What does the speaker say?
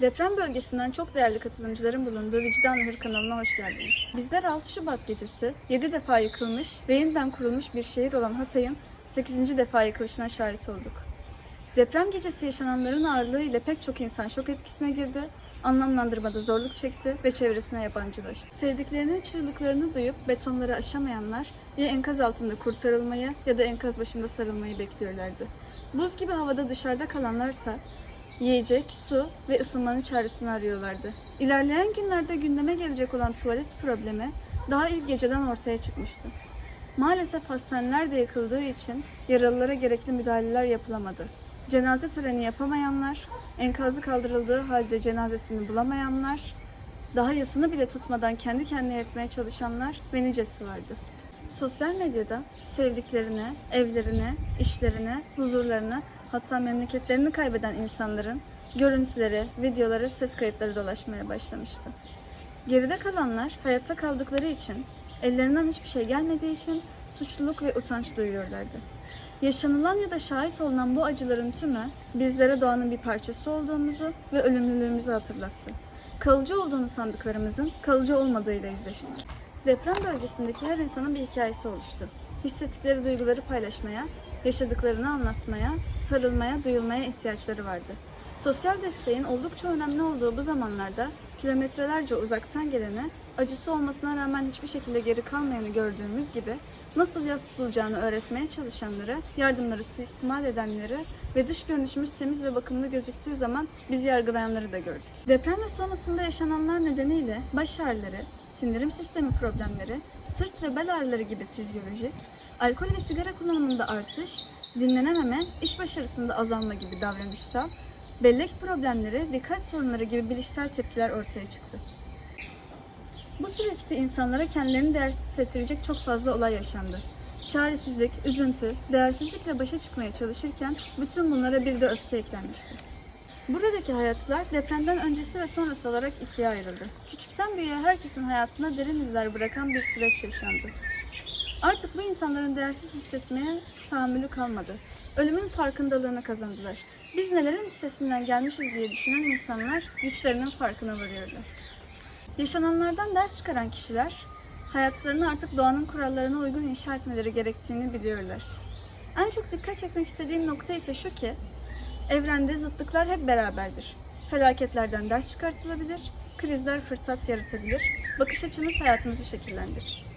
Deprem bölgesinden çok değerli katılımcıların bulunduğu Vicdan Hır kanalına hoş geldiniz. Bizler 6 Şubat gecesi 7 defa yıkılmış ve yeniden kurulmuş bir şehir olan Hatay'ın 8. defa yıkılışına şahit olduk. Deprem gecesi yaşananların ağırlığı ile pek çok insan şok etkisine girdi, anlamlandırmada zorluk çekti ve çevresine yabancılaştı. Sevdiklerinin çığlıklarını duyup betonları aşamayanlar ya enkaz altında kurtarılmayı ya da enkaz başında sarılmayı bekliyorlardı. Buz gibi havada dışarıda kalanlarsa yiyecek, su ve ısınmanın çaresini arıyorlardı. İlerleyen günlerde gündeme gelecek olan tuvalet problemi daha ilk geceden ortaya çıkmıştı. Maalesef hastaneler de yakıldığı için yaralılara gerekli müdahaleler yapılamadı. Cenaze töreni yapamayanlar, enkazı kaldırıldığı halde cenazesini bulamayanlar, daha yasını bile tutmadan kendi kendine yetmeye çalışanlar ve nicesi vardı. Sosyal medyada sevdiklerine, evlerine, işlerine, huzurlarına hatta memleketlerini kaybeden insanların görüntüleri, videoları, ses kayıtları dolaşmaya başlamıştı. Geride kalanlar hayatta kaldıkları için, ellerinden hiçbir şey gelmediği için suçluluk ve utanç duyuyorlardı. Yaşanılan ya da şahit olunan bu acıların tümü bizlere doğanın bir parçası olduğumuzu ve ölümlülüğümüzü hatırlattı. Kalıcı olduğunu sandıklarımızın kalıcı olmadığıyla yüzleştik. Deprem bölgesindeki her insanın bir hikayesi oluştu. Hissettikleri duyguları paylaşmaya, yaşadıklarını anlatmaya, sarılmaya, duyulmaya ihtiyaçları vardı. Sosyal desteğin oldukça önemli olduğu bu zamanlarda kilometrelerce uzaktan gelene, acısı olmasına rağmen hiçbir şekilde geri kalmayanı gördüğümüz gibi nasıl yas tutulacağını öğretmeye çalışanları, yardımları suistimal edenleri ve dış görünüşümüz temiz ve bakımlı gözüktüğü zaman bizi yargılayanları da gördük. Deprem ve sonrasında yaşananlar nedeniyle baş sindirim sistemi problemleri, sırt ve bel ağrıları gibi fizyolojik, alkol ve sigara kullanımında artış, dinlenememe, iş başarısında azalma gibi davranışsal, bellek problemleri, dikkat sorunları gibi bilişsel tepkiler ortaya çıktı. Bu süreçte insanlara kendilerini değersiz hissettirecek çok fazla olay yaşandı. Çaresizlik, üzüntü, değersizlikle başa çıkmaya çalışırken bütün bunlara bir de öfke eklenmişti. Buradaki hayatlar depremden öncesi ve sonrası olarak ikiye ayrıldı. Küçükten büyüğe herkesin hayatında derin izler bırakan bir süreç yaşandı. Artık bu insanların değersiz hissetmeye tahammülü kalmadı. Ölümün farkındalığını kazandılar. Biz nelerin üstesinden gelmişiz diye düşünen insanlar güçlerinin farkına varıyorlar. Yaşananlardan ders çıkaran kişiler hayatlarını artık doğanın kurallarına uygun inşa etmeleri gerektiğini biliyorlar. En çok dikkat çekmek istediğim nokta ise şu ki evrende zıtlıklar hep beraberdir. Felaketlerden ders çıkartılabilir, krizler fırsat yaratabilir, bakış açımız hayatımızı şekillendirir.